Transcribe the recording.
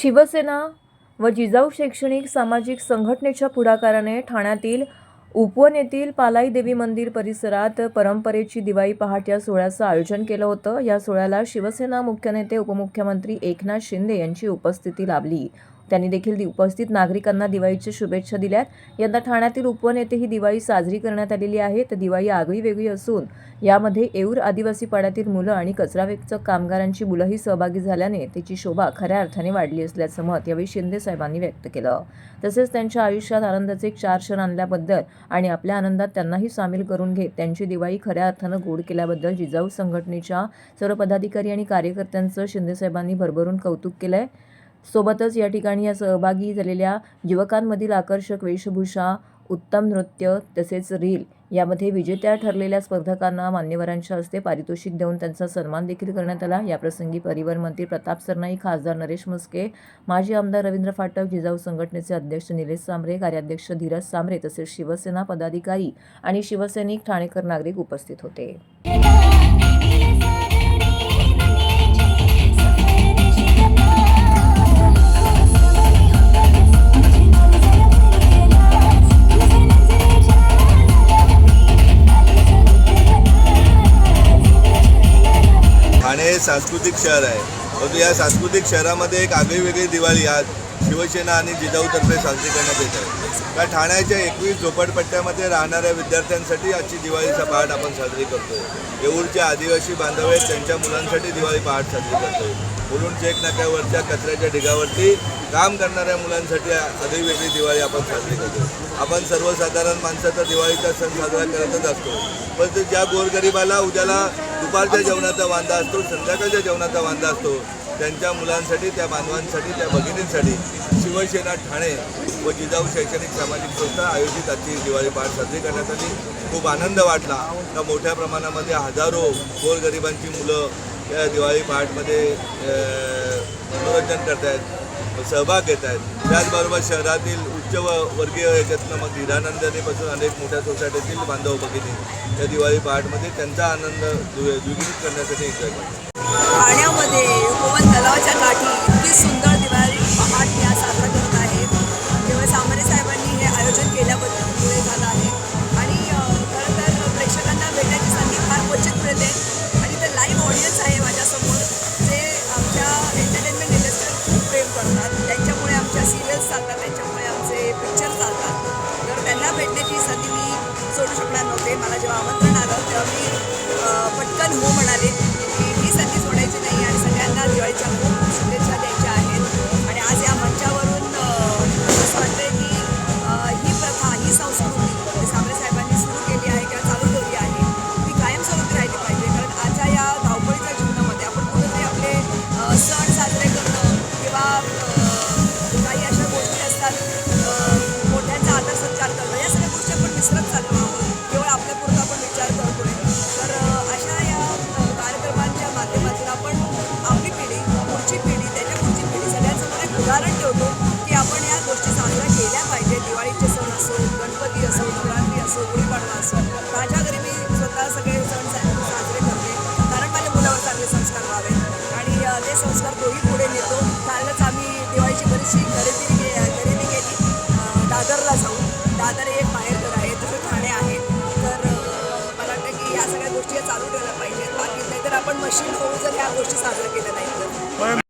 शिवसेना व जिजाऊ शैक्षणिक सामाजिक संघटनेच्या पुढाकाराने ठाण्यातील उपवन येथील पालाई देवी मंदिर परिसरात परंपरेची दिवाळी पहाट या सोहळ्याचं आयोजन केलं होतं. या सोहळ्याला शिवसेना मुख्य नेते उपमुख्यमंत्री एकनाथ शिंदे यांची उपस्थिती लाभली. त्यांनी देखील दि- उपस्थित नागरिकांना दिवाळीच्या शुभेच्छा दिल्यात. यंदा ठाण्यातील उपवन येथे ही दिवाळी साजरी करण्यात आलेली आहे. तर दिवाळी आगळी वेगळी असून यामध्ये येऊर आदिवासी पाड्यातील मुलं आणि कचरा वेचक कामगारांची मुलंही सहभागी झाल्याने त्याची शोभा खऱ्या अर्थाने वाढली असल्याचं मत यावेळी शिंदे साहेबांनी व्यक्त केलं. तसेच त्यांच्या आयुष्यात आनंदाचे चार क्षण आणल्याबद्दल आणि आपल्या आनंदात त्यांनाही सामील करून घेत त्यांची दिवाळी खऱ्या अर्थानं गोड केल्याबद्दल जिजाऊ संघटनेच्या सर्व पदाधिकारी आणि कार्यकर्त्यांचं शिंदेसाहेबांनी भरभरून कौतुक केलं आहे सोबतच या ठिकाणी या सहभागी झालेल्या युवकांमधील आकर्षक वेशभूषा उत्तम नृत्य तसेच रील यामध्ये विजेत्या ठरलेल्या स्पर्धकांना मान्यवरांच्या हस्ते पारितोषिक देऊन त्यांचा सन्मान देखील करण्यात आला. याप्रसंगी परिवहन मंत्री प्रताप सरनाईक खासदार नरेश म्हस्के माजी आमदार रवींद्र फाटक जिजाऊ संघटनेचे अध्यक्ष निलेश सांबरे कार्याध्यक्ष धीरज सांबरे तसेच शिवसेना पदाधिकारी आणि शिवसैनिक ठाणेकर नागरिक उपस्थित होते. हे सांस्कृतिक शहर आहे. परंतु या सांस्कृतिक शहरामध्ये एक आगळी वेगळी दिवाळी आज शिवसेना आणि जिजाऊतर्फे साजरी करण्यात येत आहे. त्या ठाण्याच्या एकवीस झोपडपट्ट्यामध्ये राहणाऱ्या विद्यार्थ्यांसाठी आजची दिवाळीचा पहाट आपण साजरी करतोय. येऊरचे आदिवासी बांधव आहेत त्यांच्या मुलांसाठी दिवाळी पहाट साजरी करतोय. मुलुंड चेक नाक्यावरच्या कचऱ्याच्या ढिगावरती काम करणाऱ्या मुलांसाठी आगळी वेगळी दिवाळी आपण साजरी करतो आपण सर्वसाधारण माणसाचा दिवाळीचा सण साजरा करतच असतो. पण ज्या गोरगरिबाला उद्याला दुपारच्या जेवणाचा वांदा असतो संध्याकाळच्या जेवणाचा वांदा असतो. त्यांच्या मुलांसाठी त्या बांधवांसाठी त्या भगिनींसाठी शिवसेना ठाणे व जिजाऊ शैक्षणिक सामाजिक संस्था आयोजित आजची दिवाळी पाठ साजरी करण्यासाठी खूप आनंद वाटला. का मोठ्या प्रमाणामध्ये हजारो गोरगरिबांची मुलं या दिवाळी पहाटमध्ये मनोरंजन करत आहेत सहभाग घेत आहेत. त्याचबरोबर शहरातील उच्च व वर्गीय याच्यातनं मग हिरानंदनीपासून अनेक मोठ्या सोसायटीतील बांधव भगिनी या दिवाळी पहाटमध्ये त्यांचा आनंद द्वि- द्विगुणित करण्यासाठी एन्जॉय करतात. तलावाच्या काठी इतकी सुंदर मला जेव्हा आमंत्रण आलं तेव्हा मी पटकन हो म्हणाले दादरला जाऊ दादर हे एक बाहेरघर आहे तसं ठाणे आहे तर मला वाटतं की ह्या सगळ्या गोष्टी चालू ठेवल्या पाहिजेत. बाकी नाही तर आपण मशीन होऊ जर ह्या गोष्टी साजऱ्या केल्या नाही तर